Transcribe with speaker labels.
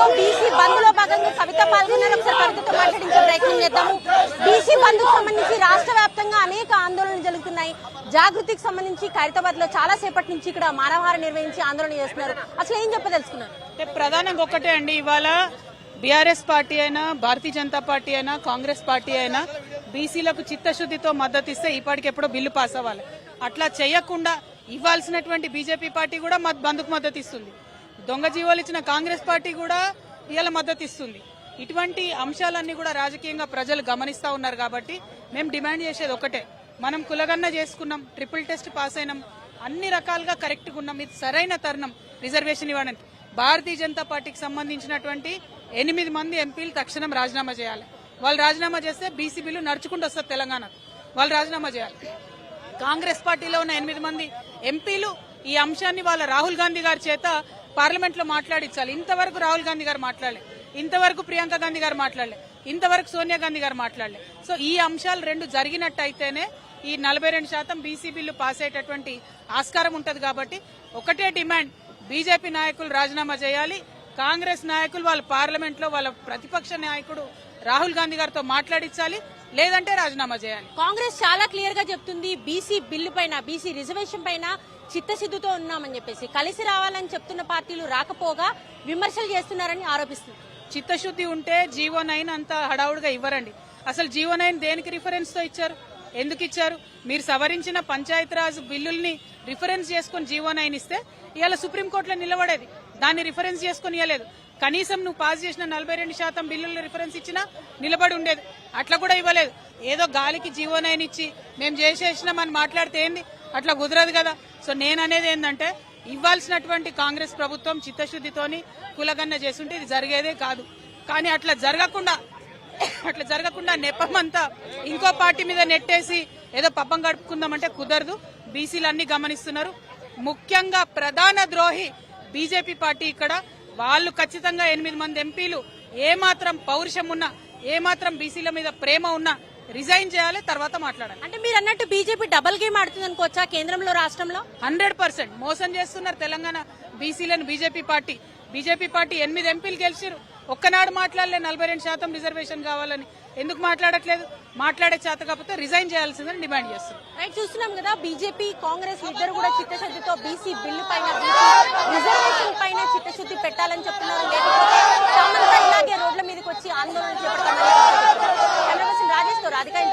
Speaker 1: ప్రభుత్వం బీసీ బంద్లో భాగంగా కవిత పాల్గొన్నారు. ఒకసారి కవితతో మాట్లాడించే ప్రయత్నం చేద్దాము. బీసీ బంద్కు సంబంధించి రాష్ట్ర వ్యాప్తంగా అనేక ఆందోళనలు జరుగుతున్నాయి. జాగృతికి సంబంధించి ఖైరతాబాద్లో చాలా సేపటి నుంచి ఇక్కడ మానవహారం నిర్వహించి ఆందోళన చేస్తున్నారు. అసలు ఏం చెప్పదలుచుకున్నారు?
Speaker 2: అంటే ప్రధానంగా ఒక్కటే అండి ఇవాళ బీఆర్ఎస్ పార్టీ అయినా భారతీయ జనతా పార్టీ అయినా కాంగ్రెస్ పార్టీ అయినా బీసీలకు చిత్తశుద్ధితో మద్దతు ఇస్తే ఇప్పటికి ఎప్పుడో బిల్లు పాస్ అవ్వాలి. అట్లా చేయకుండా ఇవ్వాల్సినటువంటి బీజేపీ పార్టీ కూడా బంద్కు మద్దతు ఇస్తుంది. దొంగ జీవోలు ఇచ్చిన కాంగ్రెస్ పార్టీ కూడా ఇవాళ మద్దతు ఇస్తుంది. ఇటువంటి అంశాలన్నీ కూడా రాజకీయంగా ప్రజలు గమనిస్తా ఉన్నారు కాబట్టి మేము డిమాండ్ చేసేది ఒకటే. మనం కులగన్న చేసుకున్నాం ట్రిపుల్ టెస్ట్ పాస్ అయినాం అన్ని రకాలుగా కరెక్ట్గా ఉన్నాం. ఇది సరైన తరుణం రిజర్వేషన్ ఇవ్వడానికి. భారతీయ జనతా పార్టీకి సంబంధించినటువంటి ఎనిమిది మంది ఎంపీలు తక్షణం రాజీనామా చేయాలి. వాళ్ళు రాజీనామా చేస్తే బీసీ బిల్లు నడుచుకుంటూ వస్తారు తెలంగాణకు వాళ్ళు రాజీనామా చేయాలి. కాంగ్రెస్ పార్టీలో ఉన్న ఎనిమిది మంది ఎంపీలు ఈ అంశాన్ని వాళ్ళ రాహుల్ గాంధీ గారి చేత పార్లమెంట్లో మాట్లాడించాలి ఇంతవరకు రాహుల్ గాంధీ గారు మాట్లాడలే. ఇంతవరకు ప్రియాంక గాంధీ గారు మాట్లాడలే. ఇంతవరకు సోనియా గాంధీ గారు మాట్లాడలే. సో ఈ అంశాలు రెండు జరిగినట్టయితేనే ఈ నలభై రెండు శాతం బీసీ బిల్లు పాస్ అయ్యేటటువంటి ఆస్కారం ఉంటది కాబట్టి ఒకటే డిమాండ్. బీజేపీ నాయకులు రాజీనామా చేయాలి. కాంగ్రెస్ నాయకులు వాళ్ళ పార్లమెంట్లో వాళ్ళ ప్రతిపక్ష నాయకుడు రాహుల్ గాంధీ గారితో మాట్లాడించాలి లేదంటే రాజీనామా చేయాలి.
Speaker 1: కాంగ్రెస్ చాలా క్లియర్గా చెప్తుంది బీసీ బిల్లు పైన బీసీ రిజర్వేషన్ పైన చిత్తశుద్ధితో ఉన్నామని చెప్పేసి. కలిసి రావాలని చెప్తున్న పార్టీలు రాకపోగా విమర్శలు చేస్తున్నారని ఆరోపిస్తుంది
Speaker 2: చిత్తశుద్ధి ఉంటే జీవో నైన్ అంత హడావుడిగా ఇవ్వరండి. అసలు జీవో నైన్ దేనికి రిఫరెన్స్తో ఇచ్చారు? ఎందుకు ఇచ్చారు? మీరు సవరించిన పంచాయతీరాజ్ బిల్లుల్ని రిఫరెన్స్ చేసుకుని జీవో నైన్ ఇస్తే ఇవాళ సుప్రీంకోర్టులో నిలబడేది. దాన్ని రిఫరెన్స్ చేసుకుని ఇవ్వలేదు. కనీసం నువ్వు పాస్ చేసిన నలభై రెండు శాతం బిల్లుల్ని రిఫరెన్స్ ఇచ్చినా నిలబడి ఉండేది. అట్లా కూడా ఇవ్వలేదు. ఏదో గాలికి జీవో నైన్ ఇచ్చి మేము చేసేసినామని మాట్లాడితే ఏంది? అట్లా కుదరదు కదా. సో నేను అనేది ఏంటంటే ఇవ్వాల్సినటువంటి కాంగ్రెస్ ప్రభుత్వం చిత్తశుద్ధితోని కులగన్న చేస్తుంటే ఇది జరిగేదే కాదు. కానీ అట్లా జరగకుండా అట్లా జరగకుండా నెపమంతా ఇంకో పార్టీ మీద నెట్టేసి ఏదో పబ్బం గడుపుకుందామంటే కుదరదు. బీసీలన్నీ గమనిస్తున్నారు. ముఖ్యంగా ప్రధాన ద్రోహి బీజేపీ పార్టీ ఇక్కడ. వాళ్ళు ఖచ్చితంగా ఎనిమిది మంది ఎంపీలు. ఏమాత్రం పౌరుషం ఉన్నా ఏమాత్రం బీసీల మీద ప్రేమ ఉన్నా రిజైన్ చేయాలి తర్వాత మాట్లాడాలి.
Speaker 1: అంటే మీరు అన్నట్టు బీజేపీ డబల్ గేమ్ ఆడుతుంది అనుకోవచ్చా కేంద్రంలో రాష్ట్రంలో?
Speaker 2: Hundred percent. మోసం చేస్తున్నారు తెలంగాణ బీసీలను బీజేపీ పార్టీ. బీజేపీ పార్టీ ఎనిమిది ఎంపీలు గెలిచారు ఒక్కనాడు మాట్లాడలే నలభై రెండు శాతం రిజర్వేషన్ కావాలని. ఎందుకు మాట్లాడట్లేదు? మాట్లాడే చేత కాకపోతే రిజైన్ చేయాల్సిందని డిమాండ్ చేస్తున్నారు.
Speaker 1: రైట్ చూస్తున్నాం కదా బీజేపీ కాంగ్రెస్ ఇద్దరు కూడా చిత్తశుద్ధితో బీసీ బిల్లు పైన రిజర్వేషన్ పైన చిత్తశుద్ధి పెట్టాలని చెప్తున్నారు. లేకపోతే